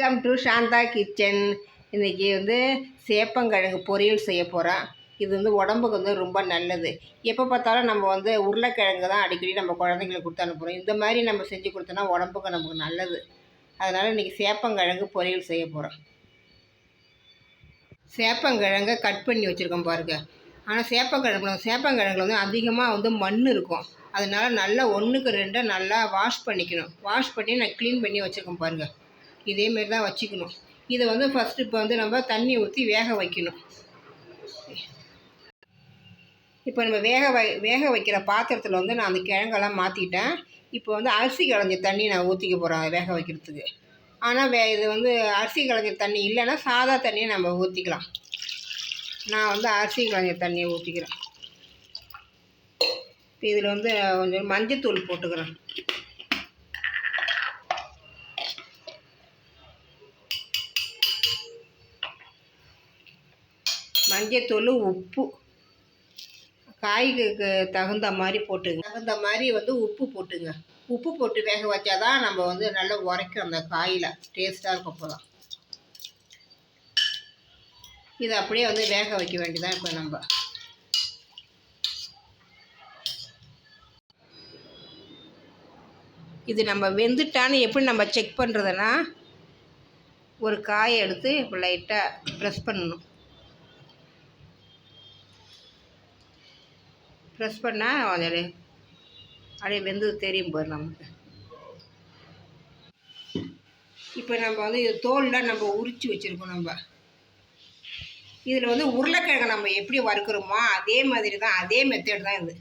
Welcome to Shantha kitchen இன்றைக்கி வந்து சேப்பங்கிழங்கு பொரியல் செய்ய போகிறோம் இது வந்து உடம்புக்கு வந்து ரொம்ப நல்லது. எப்போ பார்த்தாலும் நம்ம வந்து உருளைக்கிழங்கு தான் அடிக்கடி நம்ம குழந்தைங்களுக்கு கொடுத்து அனுப்புகிறோம் இந்த மாதிரி நம்ம செஞ்சு கொடுத்தோன்னா உடம்புக்கு நமக்கு நல்லது. அதனால் இன்றைக்கி சேப்பங்கிழங்கு பொரியல் செய்ய போகிறோம் சேப்பங்கிழங்கை கட் பண்ணி வச்சுருக்கோம் பாருங்க. ஆனால் சேப்பங்கிழங்கு சேப்பங்கிழங்குல வந்து அதிகமாக வந்து மண் இருக்கும். அதனால் நல்லா ஒன்றுக்கு ரெண்டை நல்லா வாஷ் பண்ணிக்கணும். வாஷ் பண்ணி நான் க்ளீன் பண்ணி வச்சுருக்கேன் பாருங்கள் இதேமாரி தான் வச்சுக்கணும். இதை வந்து ஃபஸ்ட்டு இப்போ வந்து நம்ம தண்ணி ஊற்றி வேக வைக்கணும். இப்போ நம்ம வேக வை வேக வைக்கிற பாத்திரத்தில் வந்து நான் அந்த கிழங்கெல்லாம் மாற்றிட்டேன் இப்போ வந்து அரிசி களைஞ்ச தண்ணி நான் ஊற்றிக்க போகிறேன் வேக வைக்கிறதுக்கு. ஆனால் வே இது வந்து அரிசி களைஞ்ச தண்ணி இல்லைன்னா சாதா தண்ணியை நம்ம ஊற்றிக்கலாம் நான் வந்து அரிசி களைஞ்ச தண்ணியை ஊற்றிக்கிறேன் இப்போ இதில் வந்து கொஞ்சம் மஞ்சத்தூள் போட்டுக்கிறேன். மஞ்சத்தூள் உப்பு. காய்க்கு தகுந்த மாதிரி போட்டுங்க. தகுந்த மாதிரி வந்து உப்பு போட்டுங்க. உப்பு போட்டு வேக வச்சாதான் நம்ம வந்து நல்லா உரைக்கும் அந்த காயில். டேஸ்ட்டாக இருக்கும் அப்போ தான் இதை அப்படியே வந்து வேக வைக்க வேண்டியதான் இப்போ நம்ம. இது நம்ம வெந்துட்டான்னு எப்படி நம்ம செக் பண்ணுறதுன்னா ஒரு காயை எடுத்து இப்போ லைட்டாக ப்ரெஸ் பண்ணணும். ப்ரெஸ் பண்ணால் கொஞ்சம் அப்படியே வெந்து தெரியும் பாரு நமக்கு. இப்போ நம்ம வந்து இது தோலில் நம்ம உரித்து வச்சுருக்கோம் நம்ம. இதில் வந்து உருளைக்கிழங்கு நம்ம எப்படி வறுக்கிறோமோ அதே மாதிரி தான் அதே மெத்தேடு தான் இது.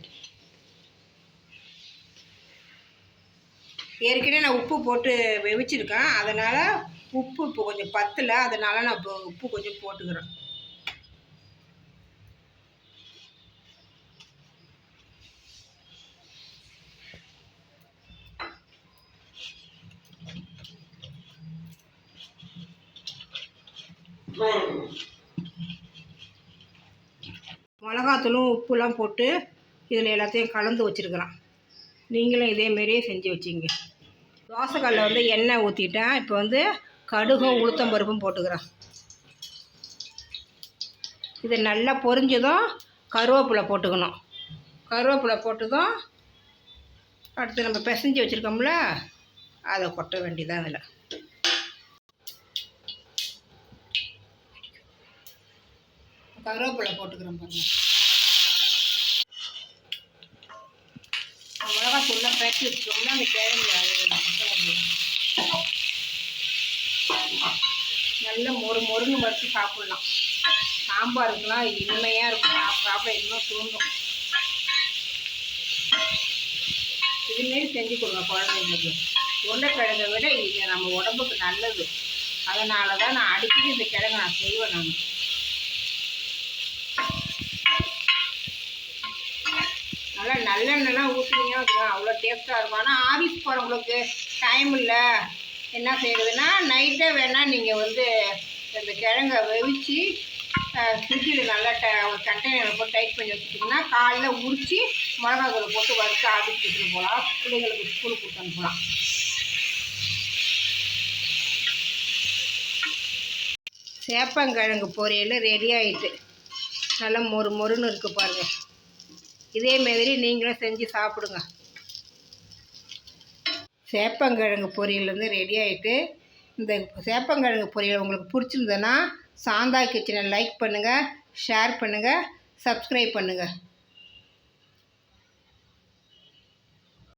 ஏற்கனவே நான் உப்பு போட்டு வெவிச்சிருக்கேன். அதனால் உப்பு இப்போ கொஞ்சம் பத்தலை. அதனால் நான் இப்போ உப்பு கொஞ்சம் போட்டுக்கிறேன். மிளகாத்தூளும் உப்புலாம் போட்டு இதில் எல்லாத்தையும் கலந்து வச்சுருக்குறேன் நீங்களும் இதேமாரியே செஞ்சு வச்சிங்க. தோசைக்கல்லில் வந்து எண்ணெய் ஊற்றிட்டேன் இப்போ வந்து கடுகும் உளுத்தம்பருப்பும் போட்டுக்கிறேன். இது நல்லா பொரிஞ்சதும் கருவேப்பிலை போட்டுக்கணும். கருவேப்பிலை போட்டதும் அடுத்து நம்ம பிசைஞ்சு வச்சுருக்கோம்ல அதை கொட்ட வேண்டியதான் அதில் கருவேப்பிலை போட்டுக்கிறோம் பாருங்க. மிளகா தூள்லாம் பேட்டி வச்சுக்கோம்னா அந்த கிழங்கு நல்ல மொறு மொறுன்னு வறுத்து சாப்பிட்லாம். சாம்பாருக்குலாம் இனிமையாக இருக்கும். சாப்பிட இன்னும் தூண்டும் இதுமாரி செஞ்சு கொடுங்க குழந்தைங்களுக்கு. உருளைக்கிழங்கை விட இது நம்ம உடம்புக்கு நல்லது. அதனால தான் நான் அடிக்கடி இந்த கிழங்கு நான் செய்வேன் நான். நல்லா நல்லெண்ணெய்லாம் ஊற்றுனீங்கன்னா வச்சுக்கலாம் அவ்வளோ டேஸ்ட்டாக இருக்கும். ஆனால் ஆஃபீஸ் போகிறவங்களுக்கு டைம் இல்லை. என்ன செய்யறதுன்னா நைட்டே வேணால் நீங்கள் வந்து இந்த கிழங்க வெவிச்சு ஃப்ரிட்ஜில் நல்லா ட ஒரு கண்டெய்னரில் போட்டு டைட் பண்ணி வச்சுட்டிங்கன்னா காலைல உரித்து மிளகாத்தூள் போட்டு வறுத்து ஆஃபீஸ் கொடுத்துட்டு போகலாம். பிள்ளைங்களுக்கு ஸ்கூலுக்கு கொடுத்து அனுப்பலாம். சேப்பங்கிழங்கு பொரியல் ரெடி ஆகிட்டு நல்லா மொறு மொறுன்னு இருக்குது பாருங்கள் இதே மாதிரி நீங்களும் செஞ்சு சாப்பிடுங்க. சேப்பங்கிழங்கு பொரியல் வந்து ரெடி ஆகிட்டு இந்த சேப்பங்கிழங்கு பொரியல் உங்களுக்கு பிடிச்சிருந்ததுன்னா சாந்தா கிச்சனை லைக் பண்ணுங்கள் ஷேர் பண்ணுங்கள் சப்ஸ்கிரைப் பண்ணுங்கள்